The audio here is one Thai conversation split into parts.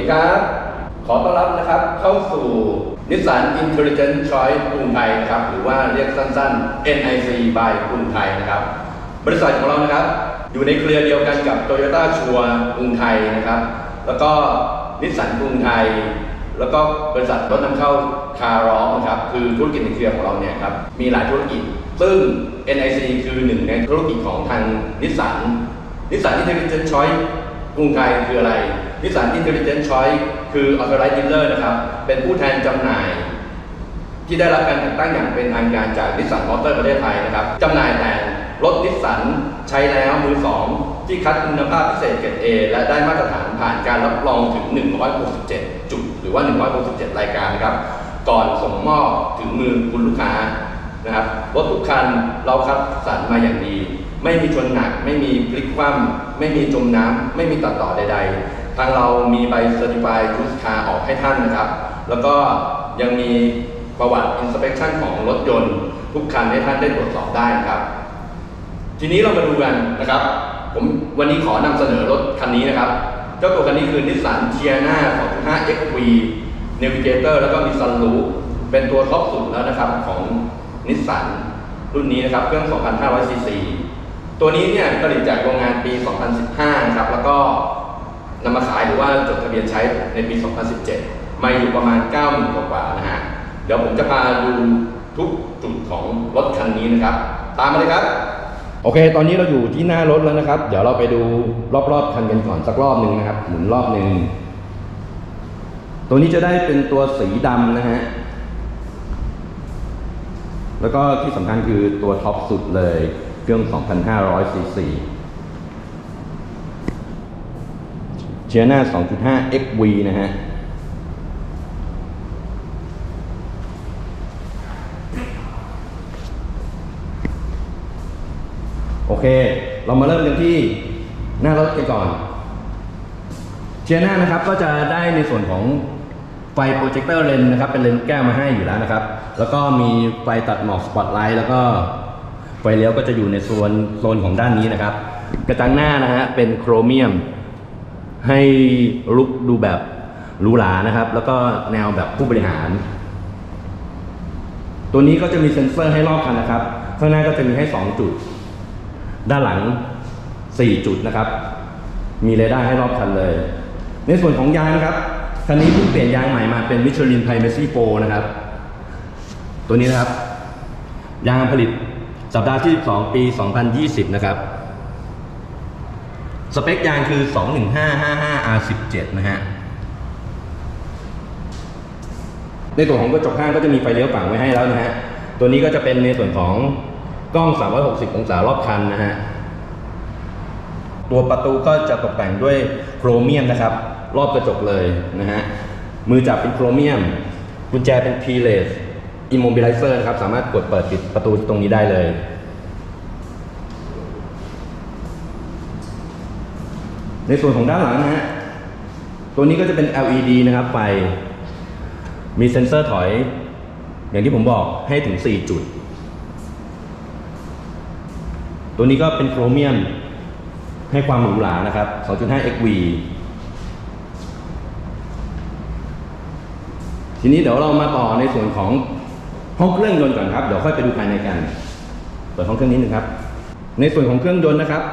ดีครับ ขอต้อนรับนะครับเข้าสู่นิสสัน Intelligent Choice กรุงไทยนะครับ หรือว่าเรียกสั้นๆ NIC by กรุงไทยนะครับ บริษัทของเรานะครับ อยู่ในเครือเดียวกันกับ Toyota ชัวกรุงไทยนะครับ แล้วก็นิสสันกรุงไทย แล้วก็บริษัทรถนำเข้าคาร์ร้องนะครับ คือธุรกิจในเครือของเราเนี่ยครับ มีหลายธุรกิจ ซึ่ง NIC คือหนึ่งในธุรกิจของทางนิสสันนิสสัน Intelligent Choice กรุงไทยคืออะไร นิสสัน Intelligent Choice คือ Authorized Dealer นะครับ เป็นผู้แทนจำหน่าย ที่ได้รับการแต่งตั้งอย่างเป็นทางการจากนิสสันมอเตอร์ประเทศไทยนะครับจำหน่ายแต่รถนิสสันใช้แล้วมือสองที่คัดคุณภาพพิเศษเกรด A และได้มาตรฐานผ่านการรับรองถึง 167 จุด หรือว่า 167 รายการนะครับ ก่อนส่งมอบถึงมือคุณลูกค้านะครับรถทุกคันเราคัดสรรมาอย่างดี ไม่มีชนหนัก ไม่มีพลิกคว่ำไม่มีจมน้ำไม่มีตัดต่อใด ๆ ทางเรามีใบเซอร์ติฟายยูสคาออกให้ท่านนะครับ แล้วก็ยังมีประวัติ inspection ของรถยนต์ทุกคันให้ท่านได้ตรวจสอบได้นะครับ ทีนี้เรามาดูกันนะครับ ผมวันนี้ขอนำเสนอรถคันนี้นะครับ เจ้าตัวคันนี้คือนิสสันเทียนา2.5 XV Navigator แล้วก็มีซันรูฟเป็นตัวท็อปสุดแล้วนะครับของนิสสันรุ่นนี้นะครับเครื่อง 2,500ซีซีตัวนี้เนี่ยผลิตจากโรงงานปี 2015 นะครับ แล้วก็ นำมาขายหรือว่าจดทะเบียนใช้ในปี 2017 มาอยู่ประมาณ 90,000 กว่าๆนะฮะ เดี๋ยวผมจะพาดูทุกจุดของรถคันนี้นะครับ ตามมาเลยครับ โอเค ตอนนี้เราอยู่ที่หน้ารถแล้วนะครับ เดี๋ยวเราไปดูรอบๆคันกันก่อนสักรอบหนึ่งนะครับ หมุนรอบหนึ่ง ตัวนี้จะได้เป็นตัวสีดำนะฮะ แล้วก็ที่สำคัญคือตัวท็อปสุดเลย เครื่อง 2,500ซีซี เชียร์หน้า 2.5 XV นะฮะโอเค เรามาเริ่มกันที่หน้ารถกันก่อน เชียร์หน้านะครับก็จะได้ในส่วนของไฟโปรเจคเตอร์เลนนะครับ เป็นเลนแก้วมาให้อยู่แล้วนะครับ แล้วก็มีไฟตัดหมอกสปอตไลท์แล้วก็ไฟเลี้ยวก็จะอยู่ในโซนโซนของด้านนี้นะครับ กระจังหน้านะฮะเป็นโครเมียม ให้ลุกดูแบบหรูหรานะครับ แล้วก็แนวแบบผู้บริหาร ตัวนี้ก็จะมีเซ็นเซอร์ให้รอบคันนะครับ ข้างหน้าก็จะมีให้ 2 จุด ด้านหลัง 4 จุดนะครับ มีเรดาร์ให้รอบคันเลย ในส่วนของยางนะครับคันนี้เพิ่งเปลี่ยนยางใหม่มาเป็น Michelin Primacy Pro นะครับ ตัวนี้นะครับ ยางผลิตสัปดาห์ที่12ปี 2020 นะครับ สเปคยางคือ 21555 R17 นะฮะ ในส่วของกระจกข้างก็จะมีไฟเลี้ยวฝั่งไว้ให้แล้วนะฮะ ตัวนี้ก็จะเป็นในส่วนของกล้อง 360 องศารอบคันนะฮะ ตัวประตูก็จะตกแต่งด้วยโครเมียมนะครับ รอบกระจกเลยนะฮะ มือจับเป็นโครเมียม กุญแจเป็น keyless immobilizer นะครับ สามารถกดเปิดปิดประตูตรงนี้ได้เลย ในส่วนของด้านหลังนะฮะตัวนี้ก็จะเป็น LED นะครับไฟมีเซ็นเซอร์ถอย อย่างที่ผมบอกให้ถึง 4 จุด ตัวนี้ก็เป็นโครเมียมให้ความหรูหรานะครับ 2.5 XV ทีนี้เดี๋ยวเรามาต่อในส่วนของห้องเครื่องยนต์ก่อนครับ เดี๋ยวค่อยไปดูภายในกัน เปิดห้องเครื่องนิดนึงครับ ในส่วนของเครื่องยนต์นะครับ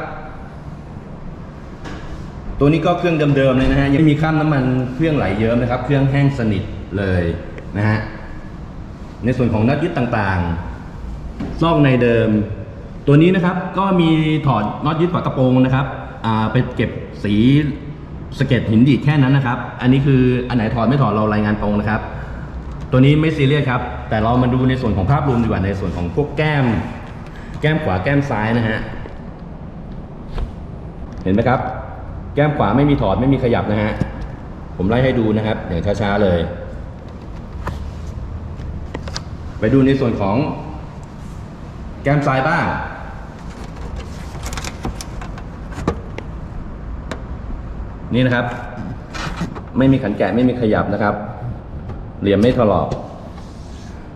ตัวนี้ก็เครื่องเดิมๆเลยนะฮะยังไม่มีข้ามน้ำมันเครื่องไหลเยิ้มนะครับ เครื่องแห้งสนิทเลยนะฮะในส่วนของน็อตยึดต่างๆซอกในเดิม ตัวนี้นะครับก็มีถอดน็อตยึดฝากระโปรงนะครับไปเก็บสีสเก็ตหินดีดแค่นั้นนะครับ อันนี้คืออันไหนถอดไม่ถอดเรารายงานตรงนะครับ ตัวนี้ไม่ซีเรียสครับ แต่เรามาดูในส่วนของภาพรวมดีกว่าในส่วนของพวกแก้ม แก้มขวาแก้มซ้ายนะฮะ เห็นไหมครับ แก้มขวาไม่มีถอดไม่มีขยับนะฮะ ผมไล่ให้ดูนะครับอย่างช้าๆเลย ไปดูในส่วนของ แก้มซ้ายบ้าง นี่นะครับ ไม่มีขันแกะไม่มีขยับนะครับ เหลี่ยมไม่ถลอก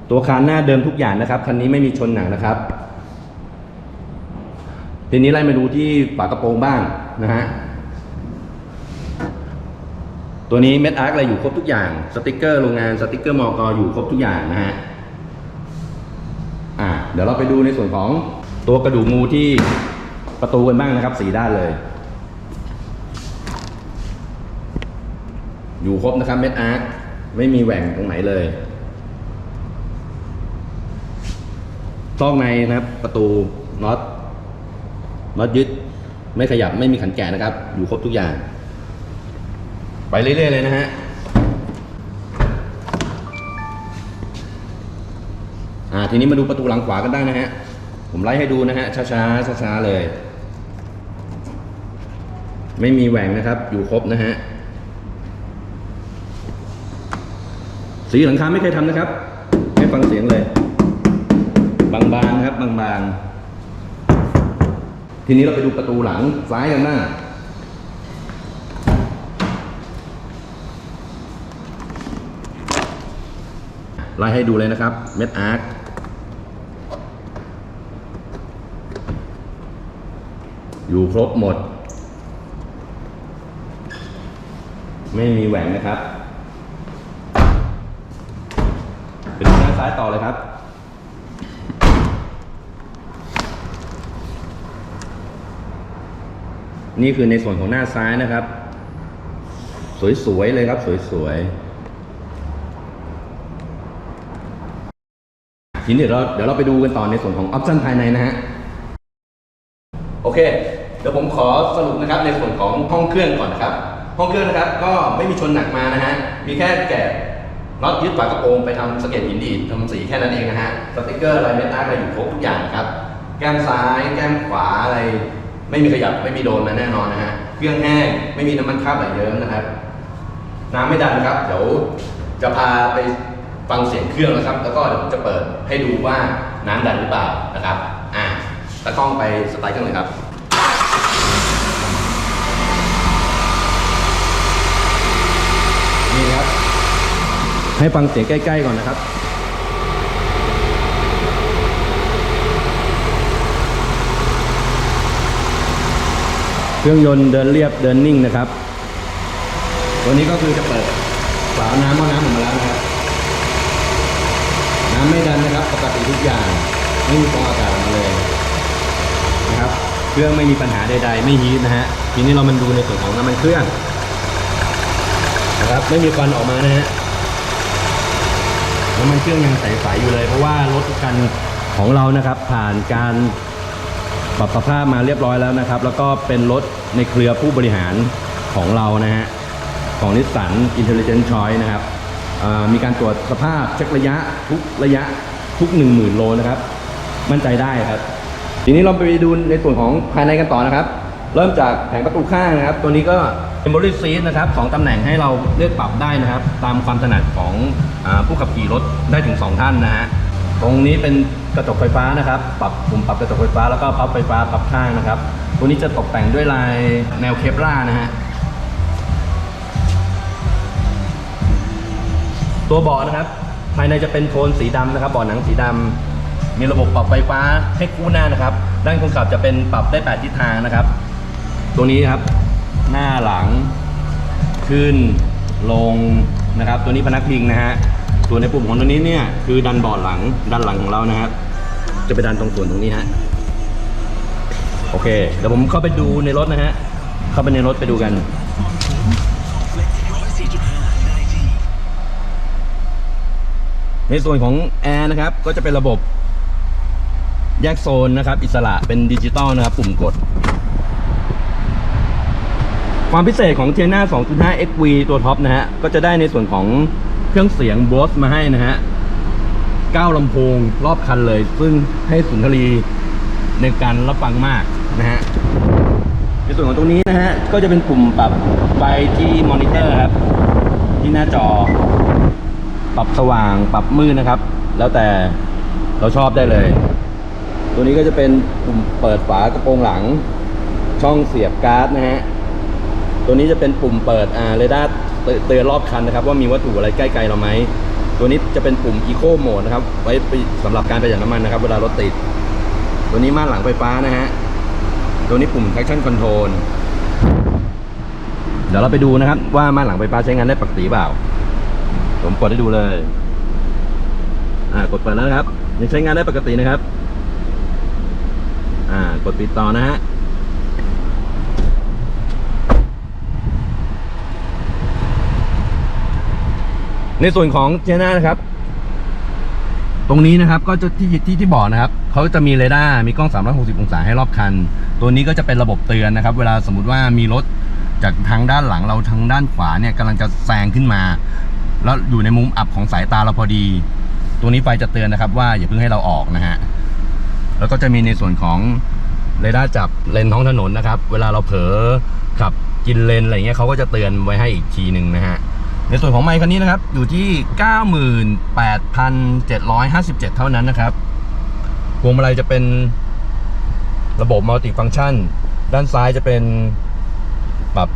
ตัวคานหน้าเดิมทุกอย่างนะครับคันนี้ไม่มีชนหนักนะครับทีนี้ไล่มาดูที่ฝากระโปรงบ้างนะฮะ ตัวนี้เม็ดอาร์คอะไรอยู่ครบทุกอย่าง สติกเกอร์โรงงานสติกเกอร์มอกอยู่ครบทุกอย่างนะฮะอ่าเดี๋ยวเราไปดูในส่วนของตัวกระดูกงูที่ประตูกันบ้างนะครับสีด้านเลย อยู่ครบนะครับเม็ดอาร์คไม่มีแหว่งตรงไหนเลยซอกในนะครับประตูน็อตน็อตยึดไม่ขยับไม่มีขันแกะนะครับ อยู่ครบทุกอย่าง ไปเรื่อย ๆ เลยนะฮะอ่าทีนี้มาดูประตูหลังขวากันได้นะฮะ ผมไล่ให้ดูนะฮะ ช้าๆช้าๆเลย ไม่มีแหว่งนะครับ อยู่ครบนะฮะ สีหลังคาไม่เคยทำนะครับ ให้ฟังเสียงเลย บางๆนะครับบางๆทีนี้เราไปดูประตูหลังซ้ายกันหน้า ไล่ให้ดูเลยนะครับเม็ดอาร์คอยู่ครบหมด ไม่มีแหว่งนะครับเป็นด้านซ้ายต่อเลยครับนี่คือในส่วนของหน้าซ้ายนะครับ สวยๆเลยครับ สวยๆ ทีนี้เดี๋ยวเราเดี๋ยวเราไปดูกันต่อในส่วนของออปชันภายในนะฮะ โอเค เดี๋ยวผมขอสรุปนะครับในส่วนของห้องเครื่องก่อนนะครับ ห้องเครื่องนะครับก็ไม่มีชนหนักมานะฮะ มีแค่แกะน็อตยึดฝากระโปรงไปทำสเก็ตหินดีดทำสีแค่นั้นเองนะฮะ สติกเกอร์อะไรเม็ดอาอะไรอยู่ครบทุกอย่างครับ แก้มซ้าย แก้มขวาอะไร ไม่มีขยับไม่มีโดนมาแน่นอนนะฮะ เครื่องแห้งไม่มีน้ำมันคราบไหลเยิ้มนะครับ น้ำไม่ดันนะครับ เดี๋ยวจะพาไป ฟังเสียงเครื่องนะครับ แล้วก็เดี๋ยวผมจะเปิดให้ดูว่าน้ำดันหรือเปล่านะครับ อ่าตะกล้องไปสไตล์เครื่องเลยครับนี่ครับ ให้ฟังเสียงใกล้ ๆ ก่อนนะครับเครื่องยนต์เดินเรียบเดินนิ่งนะครับ ตัวนี้ก็คือจะเปิดฝาน้ำหม้อน้ำออกมาแล้วนะครับ น้ำไม่ดันนะครับ ปกติทุกอย่างไม่มีฟองอากาศออกมาเลยนะครับเครื่องไม่มีปัญหาใดๆ ไม่ฮีทนะฮะทีนี้เรามันดูในส่วนของน้ำมันเครื่องนะครับไม่มีควันออกมานะฮะน้ำมันเครื่องยังใสๆอยู่เลย เพราะว่ารถทุกคันของเรานะครับ ผ่านการปรับสภาพมาเรียบร้อยแล้วนะครับ แล้วก็เป็นรถในเครือผู้บริหารของเรานะฮะของนิสสัน Intelligent Choice นะครับ มีการตรวจสภาพเช็คระยะทุกระยะทุก 10,000 โลนะครับ มั่นใจได้ครับ ทีนี้เราไปดูในส่วนของภายในกันต่อนะครับ เริ่มจากแผงประตูข้างนะครับ ตัวนี้ก็ memory seat นะครับสองตำแหน่งให้เราเลือกปรับได้นะครับ ตามความถนัดของอผู้ขับขี่รถได้ถึง 2 ท่านนะฮะตรงนี้เป็นกระจกไฟฟ้านะครับ ปรับปุ่มปรับกระจกไฟฟ้าแล้วก็พับไฟฟ้าพับข้างนะครับ ตัวนี้จะตกแต่งด้วยลายแนวเคปลานะฮะ ตัวเบาะนะครับ ภายในจะเป็นโทนสีดำนะครับเบาะหนังสีดำมีระบบปรับไฟฟ้าให้คู่หน้านะครับ ด้านคนขับจะเป็นปรับได้ 8 ทิศทางนะครับตัวนี้ครับ หน้าหลัง ขึ้นลงนะครับ ตัวนี้พนักพิงนะฮะส่วในปุ่มของตัวนี้เนี่ยคือดันเบาะหลังด้านหลังของเรานะครับ จะไปดันตรงส่วนตรงนี้ฮะโอเคเดี๋ยวผมเข้าไปดูในรถนะฮะเข้าไปในรถไปดูกัน ในส่วนของแอร์นะครับก็จะเป็นระบบแยกโซนนะครับ อิสระเป็นดิจิตอลนะครับ ปุ่มกด ความพิเศษของเทียน่า2.5 XV ตัวท็อปนะฮะ ก็จะได้ในส่วนของเครื่องเสียง Bose มาให้นะฮะ9ลำโพงรอบคันเลย ซึ่งให้สุนทรีในการรับฟังมากนะฮะ ในส่วนของตรงนี้นะฮะ ก็จะเป็นปุ่มปรับไฟที่มอนิเตอร์ครับ ที่หน้าจอ ปรับสว่างปรับมืดนะครับ แล้วแต่เราชอบได้เลย ตัวนี้ก็จะเป็นปุ่มเปิดฝากระโปรงหลัง ช่องเสียบการ์ดนะฮะตัวนี้จะเป็นปุ่มเปิดอ่าเรดาร์เตือนรอบคันนะครับ ว่ามีวัตถุอะไรใกล้ๆเราไหมตัวนี้จะเป็นปุ่ม Eco Mode นะครับ ไว้สำหรับการประหยัดน้ำมันนะครับ เวลารถติด ตัวนี้ม่านหลังไฟฟ้านะฮะ ตัวนี้ปุ่ม traction control เดี๋ยวเราไปดูนะครับว่าม่านหลังไฟฟ้าใช้งานได้ปกติเปล่า ผมกดให้ดูเลย อ่ากดเปิดแล้วนะครับยังใช้งานได้ปกตินะครับ อ่ากดปิดต่อนะฮะในส่วนของเจน่านะครับ ตรงนี้นะครับก็จะที่ที่ที่บอกนะครับเขาจะมีเรดาร์มีกล้อง 360 องศาให้รอบคัน ตัวนี้ก็จะเป็นระบบเตือนนะครับ เวลาสมมติว่ามีรถจากทางด้านหลังเราทางด้านขวาเนี่ยกำลังจะแซงขึ้นมา แล้วอยู่ในมุมอับของสายตาเราพอดี ตัวนี้ไฟจะเตือนนะครับว่าอย่าเพิ่งให้เราออกนะฮะ แล้วก็จะมีในส่วนของเรดาร์จับเลนท้องถนนนะครับ เวลาเราเผลอขับกินเลนอะไรเงี้ยเขาก็จะเตือนไว้ให้อีกทีหนึ่งนะฮะ ในส่วนของไมค์คันนี้นะครับ อยู่ที่ 98,757 เท่านั้นนะครับพวงมาลัยจะเป็นระบบมัลติฟัง c t ชัน ด้านซ้ายจะเป็นปรับ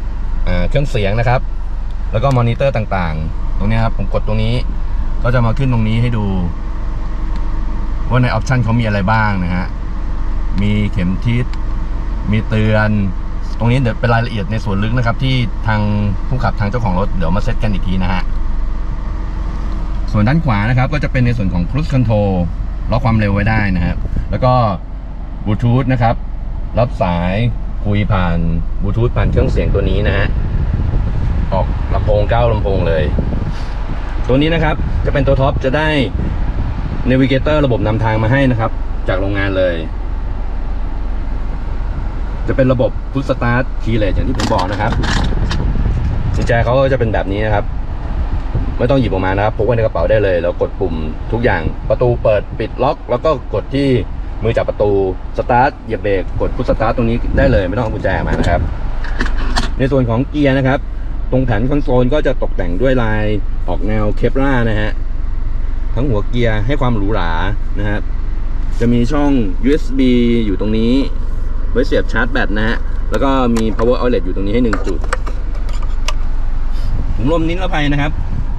เครื่องเสียงนะครับ แล้วก็มอนิเตอร์ต่างๆ ตรงนี้ครับผมกดตรงนี้ ก็จะมาขึ้นตรงนี้ให้ดู ว่าในออปชันเขามีอะไรบ้างนะฮะ มีเข็มทิศ มีเตือน ตรงนี้เดี๋ยวเป็นรายละเอียดในส่วนลึกนะครับ ที่ทางผู้ขับทางเจ้าของรถเดี๋ยวมาเซตกันอีกทีนะฮะ ส่วนด้านขวานะครับ ก็จะเป็นในส่วนของ cruise control ล็อกความเร็วไว้ได้นะครับ แล้วก็บลูทูธนะครับ รับสายคุยผ่านบลูทูธผ่านเครื่องเสียงตัวนี้นะฮะ ออกลำโพงเก้าลำโพงเลย ตัวนี้นะครับจะเป็นตัวท็อปจะได้ Navigator ระบบนำทางมาให้นะครับ จากโรงงานเลย จะเป็นระบบ Push Start Keyless อย่างที่ผมบอกนะครับกุญแจเขาก็จะเป็นแบบนี้นะครับ ไม่ต้องหยิบออกมานะครับพกไว้ในกระเป๋าได้เลยแล้วกดปุ่มทุกอย่างประตูเปิดปิดล็อก แล้วก็กดที่มือจับประตูสตาร์ทเหยียบเบรกกดพุชสตาร์ทตรงนี้ได้เลย ไม่ต้องเอากุญแจมานะครับ ในส่วนของเกียร์นะครับ ตรงแผงคอนโซลก็จะตกแต่งด้วยลายออกแนวเคปล่านะฮะ ทั้งหัวเกียร์ให้ความหรูหรานะครับ จะมีช่อง USB อยู่ตรงนี้ ไว้เสียบชาร์จแบตนะฮะ แล้วก็มี power outlet อยู่ตรงนี้ให้หนึ่งจุดถุงลมนิรภัยนะครับ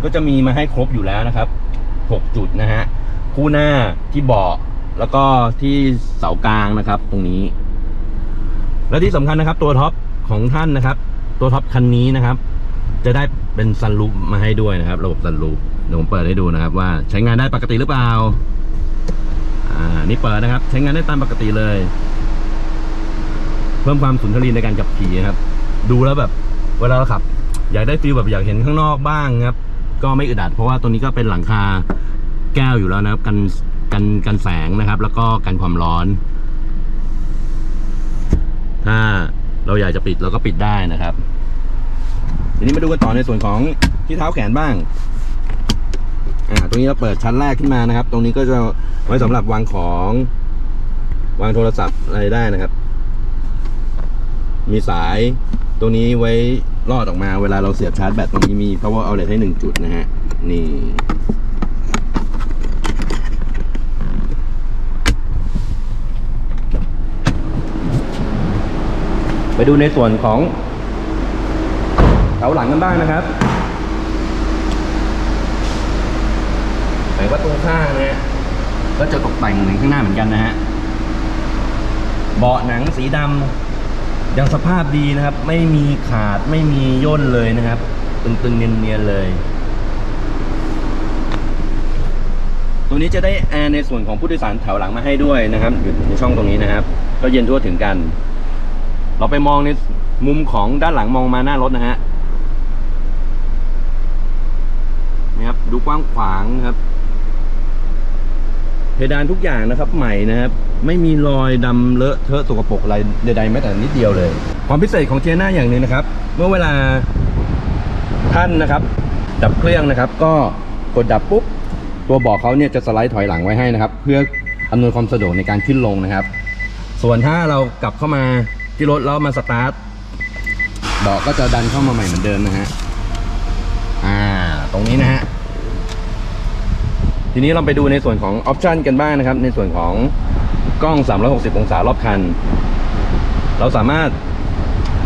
ก็จะมีมาให้ครบอยู่แล้วนะครับ 6 จุดนะฮะ คู่หน้าที่เบาะแล้วก็ที่เสากลางนะครับ ตรงนี้ และที่สำคัญนะครับตัวท็อปของท่านนะครับ ตัวท็อปคันนี้นะครับ จะได้เป็นซันลูปมาให้ด้วยนะครับ ระบบซันลูปเดี๋ยวผมเปิดให้ดูนะครับ ว่าใช้งานได้ปกติหรือเปล่า อ่า นี่เปิดนะครับ ใช้งานได้ตามปกติเลย เพิ่มความสุนทรีในการขับขี่นะครับ ดูแล้วแบบ เวลาเราขับ อยากได้ฟีลแบบอยากเห็นข้างนอกบ้างครับ ก็ไม่อึดอัดเพราะว่าตัวนี้ก็เป็นหลังคาแก้วอยู่แล้วนะครับ กันกันกันแสงนะครับ แล้วก็กันความร้อน ถ้าเราอยากจะปิดเราก็ปิดได้นะครับ ทีนี้มาดูกันต่อในส่วนของที่เท้าแขนบ้าง อ่า ตรงนี้เราเปิดชั้นแรกขึ้นมานะครับ ตรงนี้ก็จะไว้สำหรับวางของวางโทรศัพท์อะไรได้นะครับ มีสายตรงนี้ไว้ลอดออกมา เวลาเราเสียบชาร์จแบตตรงนี้มี power outlet ให้หนึ่งจุดนะฮะ นี่ ไปดูในส่วนของ เสาหลังกันบ้างนะครับไหนว่าตรงข้างนะฮะก็จะตกแต่งเหมือนข้างหน้าเหมือนกันนะฮะเบาะหนังสีดำยังสภาพดีนะครับ ไม่มีขาดไม่มีย่นเลยนะครับ ตึงๆเนียนๆเลย ตัวนี้จะได้แอร์ในส่วนของผู้โดยสารแถวหลังมาให้ด้วยนะครับอยู่ในช่องตรงนี้นะครับ ก็เย็นทั่วถึงกัน เราไปมองในมุมของด้านหลังมองมาหน้ารถนะฮะนี่ครับ ดูกว้างขวางครับ เพดานทุกอย่างนะครับ ใหม่นะครับ ไม่มีรอยดำเลอะเทอะสกปรกอะไรใดๆแม้แต่นิดเดียวเลย ความพิเศษของเจน่าอย่างหนึ่งนะครับ เมื่อเวลาท่านนะครับ ดับเครื่องนะครับ ก็กดดับปุ๊บตัวเบอกเขาเนี่ยจะสไลด์ถอยหลังไว้ให้นะครับ เพื่ออำนวยความสะดวกในการขึ้นลงนะครับ ส่วนถ้าเรากลับเข้ามาที่รถแล้วมาสตาร์ทเบาะก็จะดันเข้ามาใหม่เหมือนเดิมนะฮะ อ่า ตรงนี้นะฮะ ทีนี้เราไปดูในส่วนของออปชันกันบ้างนะครับ ในส่วนของกล้อง 360 องศารอบคัน เราสามารถ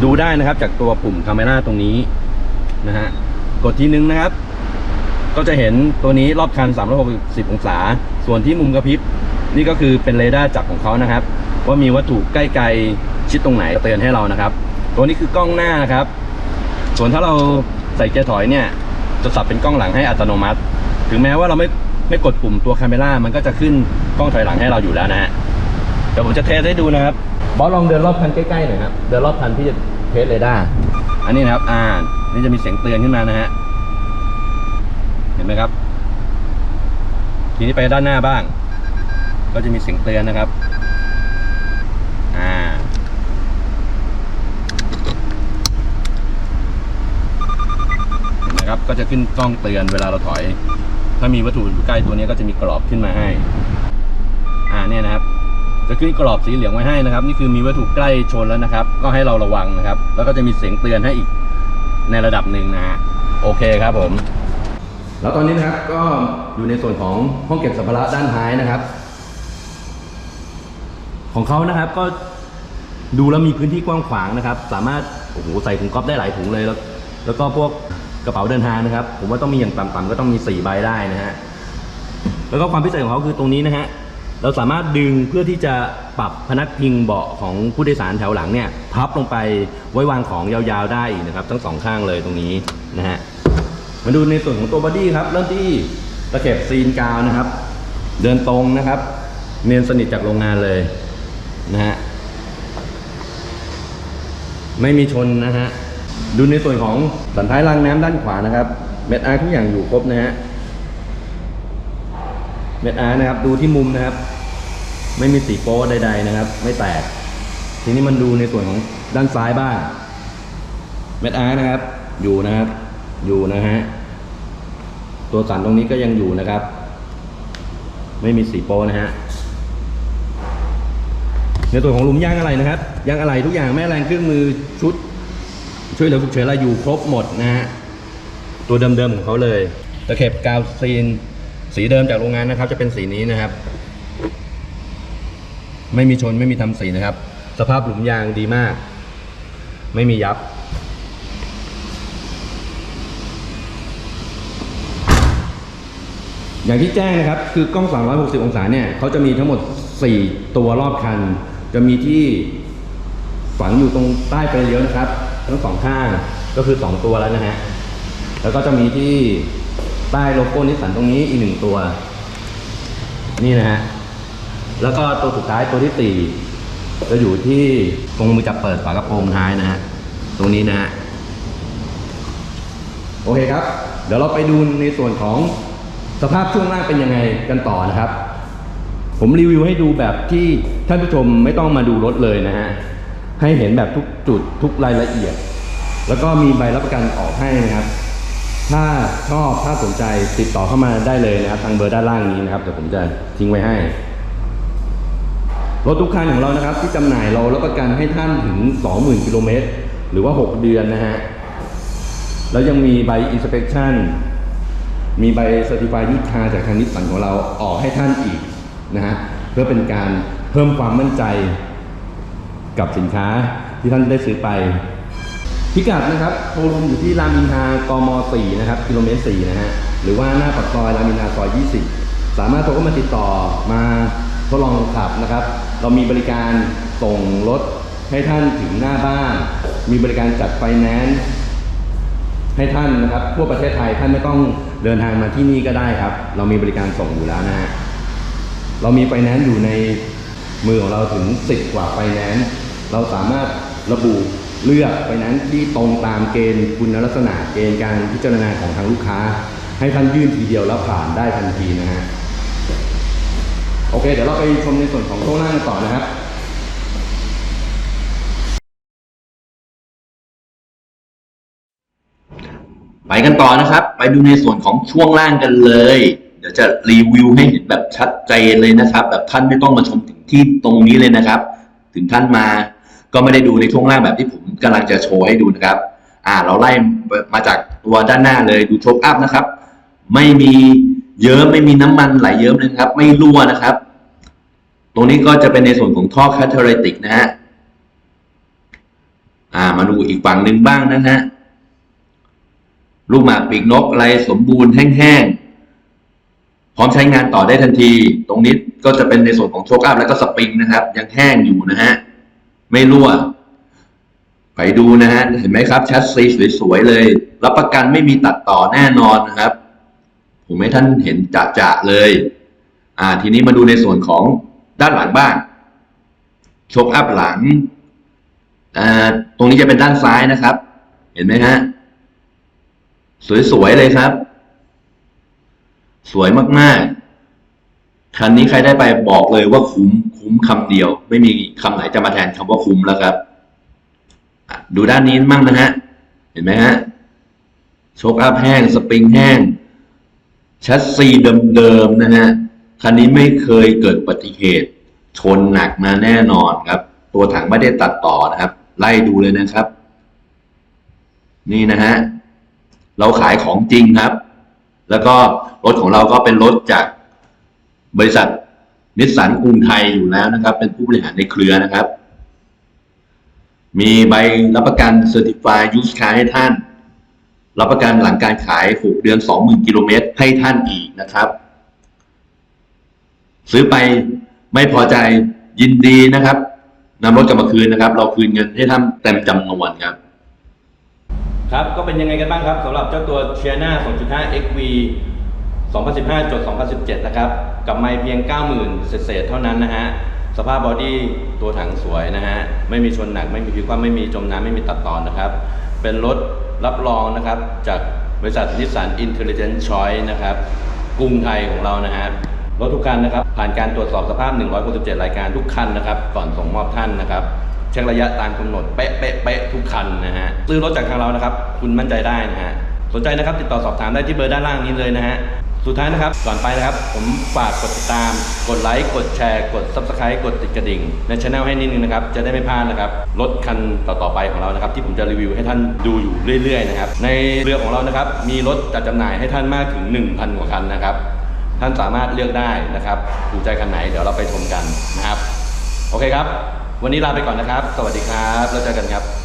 ดูได้นะครับจากตัวปุ่มคาเมราตรงนี้นะฮะกดทีนึงนะครับ ก็จะเห็นตัวนี้รอบคัน 360 องศา ส่วนที่มุมกระพริบนี่ก็คือเป็นเรดาร์จับของเขานะครับ ว่ามีวัตถุใกล้ไกลชิดตรงไหนเตือนให้เรานะครับ ตัวนี้คือกล้องหน้านะครับ ส่วนถ้าเราใส่เกียร์ถอยเนี่ย จะสับเป็นกล้องหลังให้อัตโนมัติ ถึงแม้ว่าเราไม่ ไม่กดปุ่มตัวคาเมล่ามันก็จะขึ้นกล้องถอยหลังให้เราอยู่แล้วนะฮะเดี๋ยวผมจะเทสให้ดูนะครับบอสลองเดินรอบคันใกล้ๆหน่อยครับเดินรอบคันที่จะเทสเรดาร์อันนี้นะครับ อ่า นี่จะมีเสียงเตือนขึ้นมานะฮะเห็นไหมครับ ทีนี้ไปด้านหน้าบ้าง ก็จะมีเสียงเตือนนะครับ อ่าเห็นไหมครับก็จะขึ้นกล้องเตือนเวลาเราถอย ถ้ามีวัตถุอยู่ใกล้ตัวนี้ก็จะมีกรอบขึ้นมาให้ อ่าเนี่ยนะครับ จะขึ้นกรอบสีเหลืองไว้ให้นะครับ นี่คือมีวัตถุใกล้ชนแล้วนะครับ ก็ให้เราระวังนะครับ แล้วก็จะมีเสียงเตือนให้อีกในระดับหนึ่งนะฮะโอเคครับผม แล้วตอนนี้นะครับก็อยู่ในส่วนของห้องเก็บสัมภาระด้านท้ายนะครับ ของเขานะครับก็ดูแล้วมีพื้นที่กว้างขวางนะครับ สามารถโอ้โหใส่ถุงก๊อฟได้หลายถุงเลยแล้ว แล้วก็พวก กระเป๋าเดินทางนะครับ ผมว่าต้องมีอย่างต่ำๆก็ต้องมี4ใบได้นะฮะแล้วก็ความพิเศษของเขาคือตรงนี้นะฮะเราสามารถดึงเพื่อที่จะปรับพนักพิงเบาะของผู้โดยสารแถวหลังเนี่ยพับลงไปไว้วางของยาวๆได้อีกนะครับ ทั้งสองข้างเลยตรงนี้นะฮะมาดูในส่วนของตัวบอดี้ครับเริ่มที่ตะเข็บซีนกาวนะครับ เดินตรงนะครับ เนียนสนิทจากโรงงานเลยนะฮะไม่มีชนนะฮะ ดูในส่วนของสันท้ายรางน้ำด้านขวานะครับ เม็ดอาร์ทุกอย่างอยู่ครบนะฮะ เม็ดอาร์นะครับ ดูที่มุมนะครับ ไม่มีสีโป๊ใด ๆ นะครับ ไม่แตก ทีนี้มันดูในส่วนของด้านซ้ายบ้าง เม็ดอาร์นะครับ อยู่นะครับ อยู่นะฮะ ตัวสันตรงนี้ก็ยังอยู่นะครับ ไม่มีสีโปนะฮะในส่วนของหลุมยางอะไรนะครับยางอะไรทุกอย่างแม่แรงเครื่องมือชุด ช่วยเหลือฉุกเฉินอะไรอยู่ครบหมดนะฮะตัวเดิมๆของเขาเลยตะเข็บกาวซีน สีเดิมจากโรงงานนะครับ จะเป็นสีนี้นะครับ ไม่มีชนไม่มีทำสีนะครับ สภาพหลุมยางดีมาก ไม่มียับอย่างที่แจ้งนะครับคือกล้อง 360 องศาเนี่ยเขาจะมีทั้งหมด 4 ตัวรอบคัน จะมีที่ฝังอยู่ตรงใต้ไฟเลี้ยวนะครับ ทั้งสองข้างก็คือ 2 ตัวแล้วนะฮะ แล้วก็จะมีที่ใต้โลโก้นิสสันตรงนี้อีกหนึ่งตัว นี่นะฮะ แล้วก็ตัวสุดท้ายตัวที่สี่จะอยู่ที่ตรงมือจับเปิดฝากระโปรงท้ายนะฮะ ตรงนี้นะฮะ โอเคครับ เดี๋ยวเราไปดูในส่วนของสภาพช่วงล่างเป็นยังไงกันต่อนะครับ ผมรีวิวให้ดูแบบที่ท่านผู้ชมไม่ต้องมาดูรถเลยนะฮะ ให้เห็นแบบทุกจุดทุกรายละเอียด แล้วก็มีใบรับประกันออกให้นะครับ ถ้าชอบถ้าสนใจติดต่อเข้ามาได้เลยนะครับ ทางเบอร์ด้านล่างนี้นะครับเดี๋ยวผมจะทิ้งไว้ให้รถทุกคันของเรานะครับ ที่จำหน่ายเรารับประกันให้ท่านถึง 20,000 กิโลเมตร หรือว่า 6 เดือนนะฮะ แล้วยังมีใบ inspection มีใบ certified ยุทธาจากทางนิสสันของเราออกให้ท่านอีกนะฮะ เพื่อเป็นการเพิ่มความมั่นใจ กับสินค้าที่ท่านได้ซื้อไป พิกัดนะครับโชว์รูมอยู่ที่รามอินทรากม 4 นะครับกิโลเมตร 4 นะฮะหรือว่าหน้าปากซอยรามอินทราซอย 20 สามารถโทรเข้ามาติดต่อมาทดลองขับนะครับ เรามีบริการส่งรถให้ท่านถึงหน้าบ้าน มีบริการจัดไฟแนนซ์ให้ท่านนะครับทั่วประเทศไทยท่านไม่ต้องเดินทางมาที่นี่ก็ได้ครับ เรามีบริการส่งอยู่แล้วนะฮะเรามีไฟแนนซ์อยู่ใน มือของเราถึง 10 กว่าไฟแนนซ์เราสามารถระบุเลือกไฟแนนซ์ที่ตรงตามเกณฑ์คุณลักษณะเกณฑ์การพิจารณาของทางลูกค้า ให้ท่านยื่นทีเดียวแล้วผ่านได้ทันทีนะฮะโอเค เดี๋ยวเราไปชมในส่วนของช่วงล่งกันต่อนะครับไปกันต่อนะครับ ไปดูในส่วนของช่วงล่างกันเลย เดี๋ยวจะรีวิวให้เห็นแบบชัดเจนเลยนะครับ แบบท่านไม่ต้องมาชมถึงที่ตรงนี้เลยนะครับ ถึงท่านมาก็ไม่ได้ดูในช่วงล่างแบบที่ผมกำลังจะโชว์ให้ดูนะครับ อ่า เราไล่มาจากตัวด้านหน้าเลยดูโชคอัพนะครับ ไม่มีเยิ้มไม่มีน้ำมันไหลเยิ้มเลยครับ ไม่รั่วนะครับ ตรงนี้ก็จะเป็นในส่วนของท่อแคทเทอริติกนะฮะอ่ามาดูอีกฝั่งหนึ่งบ้างนะฮะลูกหมากปีกนกอะไรสมบูรณ์แห้ง พร้อมใช้งานต่อได้ทันที ตรงนี้ก็จะเป็นในส่วนของโชคอัพแล้วก็สปริงนะครับ ยังแห้งอยู่นะฮะ ไม่รั่วไฟไปดูนะฮะ เห็นไหมครับชัดซีสวยๆเลย รับประกันไม่มีตัดต่อแน่นอนนะครับ ผมให้ท่านเห็นจะๆเลย อ่า ทีนี้มาดูในส่วนของด้านหลังบ้าง โชคอัพหลังอ่าตรงนี้จะเป็นด้านซ้ายนะครับ เห็นไหมฮะ สวยๆเลยครับ สวยมากๆ คันนี้ใครได้ไปบอกเลยว่าคุ้มคุ้มคำเดียว ไม่มีคำไหนจะมาแทนคำว่าคุ้มแล้วครับ ดูด้านนี้มั่งนะฮะ เห็นไหมฮะโชคอัพแห้ง สปริงแห้ง ชัดซีเดิมๆนะฮะ คันนี้ไม่เคยเกิดอุบัติเหตุ ชนหนักมาแน่นอนครับ ตัวถังไม่ได้ตัดต่อนะครับ ไล่ดูเลยนะครับ นี่นะฮะ เราขายของจริงครับ แล้วก็รถของเราก็เป็นรถจากบริษัทนิสสันกรุงไทยอยู่แล้วนะครับ เป็นผู้บริหารในเครือนะครับ มีใบรับประกัน Certified Used Car ให้ท่าน รับประกันหลังการขาย 6 เดือน 20,000 กิโลเมตรให้ท่านอีกนะครับ ซื้อไปไม่พอใจยินดีนะครับนำรถกลับมาคืนนะครับ เราคืนเงินให้ท่านเต็มจำนวนครับ ครับ ก็เป็นยังไงกันบ้างครับสำหรับเจ้าตัวเชียร์หน้า2.5 XV 2015จด2017 นะครับ กับไม่เพียง 90,000 เศษๆเท่านั้นนะฮะ สภาพบอดี้ตัวถังสวยนะฮะ ไม่มีชนหนัก ไม่มีพิกว่าไม่มีจมน้ำ ไม่มีตัดตอนนะครับ เป็นรถรับรองนะครับ จากบริษัทนิสสันอินเทลเจนต์ชอยนะครับ กรุงไทยของเรานะฮะรถทุกคันนะครับ ผ่านการตรวจสอบสภาพ 167 รายการทุกคันนะครับ ก่อนส่งมอบท่านนะครับ เช็คระยะตามกำหนดเป๊ะเป๊ะเป๊ะทุกคันนะฮะซื้อรถจากทางเรานะครับ คุณมั่นใจได้นะฮะสนใจนะครับติดต่อสอบถามได้ที่เบอร์ด้านล่างนี้เลยนะฮะสุดท้ายนะครับก่อนไปนะครับ ผมฝากกดติดตาม กดไลค์ กดแชร์ กด Subscribe กดติดกระดิ่ง ในช anel ให้นิดนึงนะครับ จะได้ไม่พลาดนะครับ รถคันต่อๆไปของเรานะครับ ที่ผมจะรีวิวให้ท่านดูอยู่เรื่อยๆนะครับ ในเรือของเรานะครับ มีรถจัดจำหน่ายให้ท่านมากถึง 1,000 กว่าคันนะครับ ท่านสามารถเลือกได้นะครับถูกใจคันไหนเดี๋ยวเราไปชมกันนะครับ โอเคครับ วันนี้ลาไปก่อนนะครับ สวัสดีครับ แล้วเจอกันครับ